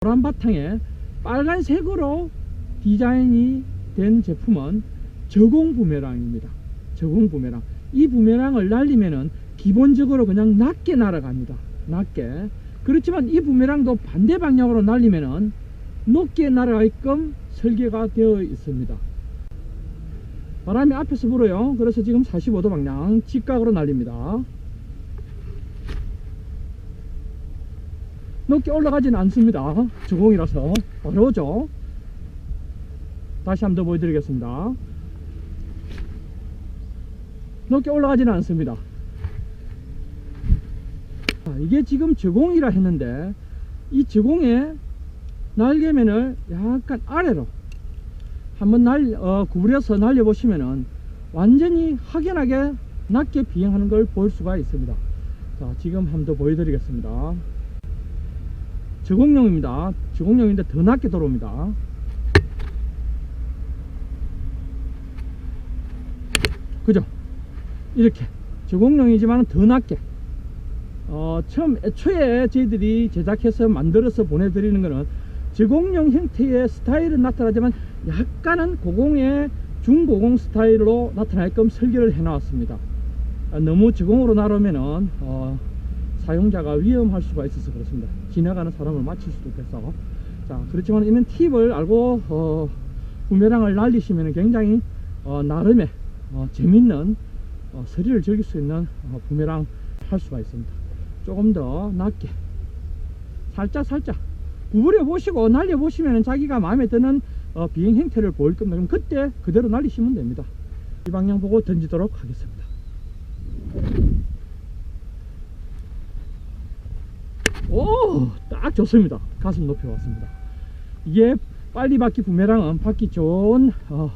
노란 바탕에 빨간색으로 디자인이 된 제품은 저공 부메랑입니다. 저공 부메랑. 이 부메랑을 날리면은 기본적으로 그냥 낮게 날아갑니다. 낮게. 그렇지만 이 부메랑도 반대 방향으로 날리면은 높게 날아가게끔 설계가 되어 있습니다. 바람이 앞에서 불어요. 그래서 지금 45도 방향 직각으로 날립니다. 높게 올라가지는 않습니다. 저공이라서 어려우죠. 다시 한번 더 보여드리겠습니다. 높게 올라가지는 않습니다. 자, 이게 지금 저공이라 했는데 이 저공의 날개면을 약간 아래로 한번 날 어, 구부려서 날려 보시면은 완전히 확연하게 낮게 비행하는 걸 볼 수가 있습니다. 자, 지금 한번 더 보여드리겠습니다. 저공룡입니다. 저공룡인데 더 낮게 들어옵니다. 그죠? 이렇게 저공룡이지만 더 낮게 어, 처음 애초에 저희들이 제작해서 만들어서 보내드리는 거는 저공룡 형태의 스타일은 나타나지만 약간은 고공의 중고공 스타일로 나타나게끔 설계를 해 나왔습니다 아, 너무 저공으로 나르면은 어, 사용자가 위험할 수가 있어서 그렇습니다. 지나가는 사람을 맞힐 수도 있겠어 자 그렇지만 이런 팁을 알고 어, 부메랑을 날리시면 굉장히 어, 나름의 어, 재밌는 어, 스릴을 즐길 수 있는 어, 부메랑 할 수가 있습니다. 조금 더 낮게. 살짝 살짝. 구부려 보시고 날려 보시면 자기가 마음에 드는 어, 비행 형태를 보일 겁니다. 그럼 그때 그대로 날리시면 됩니다. 이 방향 보고 던지도록 하겠습니다 오, 딱 좋습니다. 가슴 높이 왔습니다. 이게 빨리 받기 부메랑은 받기 좋은 어,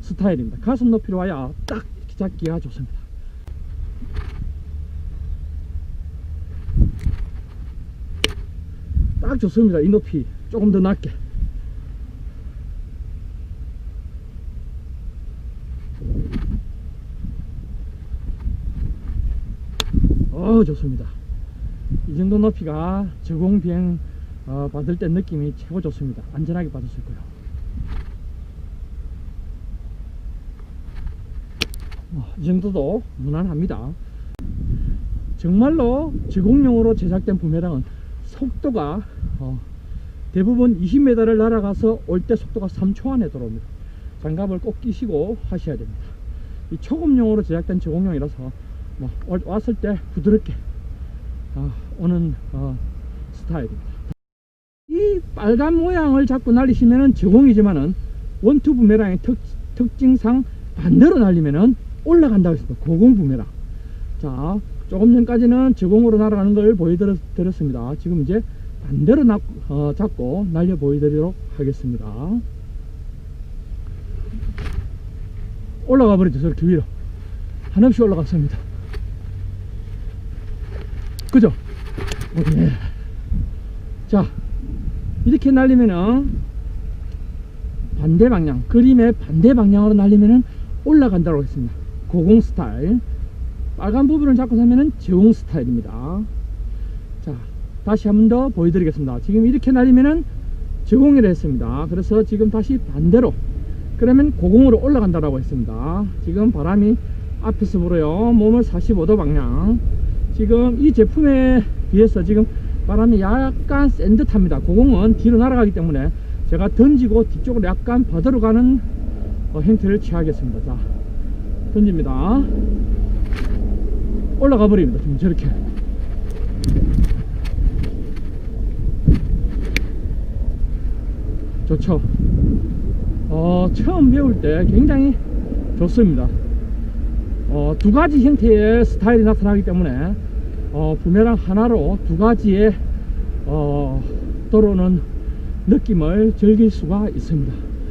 스타일입니다. 가슴 높이로 와야 딱 잡기가 좋습니다. 딱 좋습니다. 이 높이 조금 더 낮게. 어, 좋습니다. 이 정도 높이가 저공 비행 어, 받을 때 느낌이 최고 좋습니다. 안전하게 수 있고요. 어, 이 정도도 무난합니다. 정말로 저공용으로 제작된 부메랑은 속도가 어, 대부분 20m를 날아가서 올 때 속도가 3초 안에 들어옵니다. 장갑을 꼭 끼시고 하셔야 됩니다. 이 초급용으로 제작된 저공용이라서 뭐 올- 왔을 때 부드럽게 어, 오는 어, 스타일입니다. 이 빨간 모양을 자꾸 날리시면은 저공이지만은 원투 부메랑의 특, 특징상 반대로 날리면은 올라간다고 했습니다. 고공 부메랑. 자, 조금 전까지는 저공으로 날아가는 걸 보여드렸습니다. 지금 이제 반대로 나, 어, 잡고 날려 보여드리도록 하겠습니다. 올라가 버리죠. 저렇게 위로. 한없이 올라갔습니다. 그죠? 어, 예. 자, 이렇게 날리면은 반대 방향, 그림의 반대 방향으로 날리면은 올라간다고 했습니다. 고공 스타일. 빨간 부분을 잡고 서면은 저공 스타일입니다. 자, 다시 한 번 더 보여드리겠습니다. 지금 이렇게 날리면은 저공이라 했습니다. 그래서 지금 다시 반대로 그러면 고공으로 올라간다라고 했습니다. 지금 바람이 앞에서 불어요. 몸을 45도 방향. 지금 이 제품에 비해서 지금 바람이 약간 센 듯합니다. 고공은 뒤로 날아가기 때문에 제가 던지고 뒤쪽으로 약간 받으러 가는 어, 형태를 취하겠습니다. 자, 던집니다. 올라가 버립니다. 지금 저렇게. 좋죠. 어, 처음 배울 때 굉장히 좋습니다. 어, 두 가지 형태의 스타일이 나타나기 때문에 어, 부메랑 하나로 두 가지의 어, 들어오는 느낌을 즐길 수가 있습니다.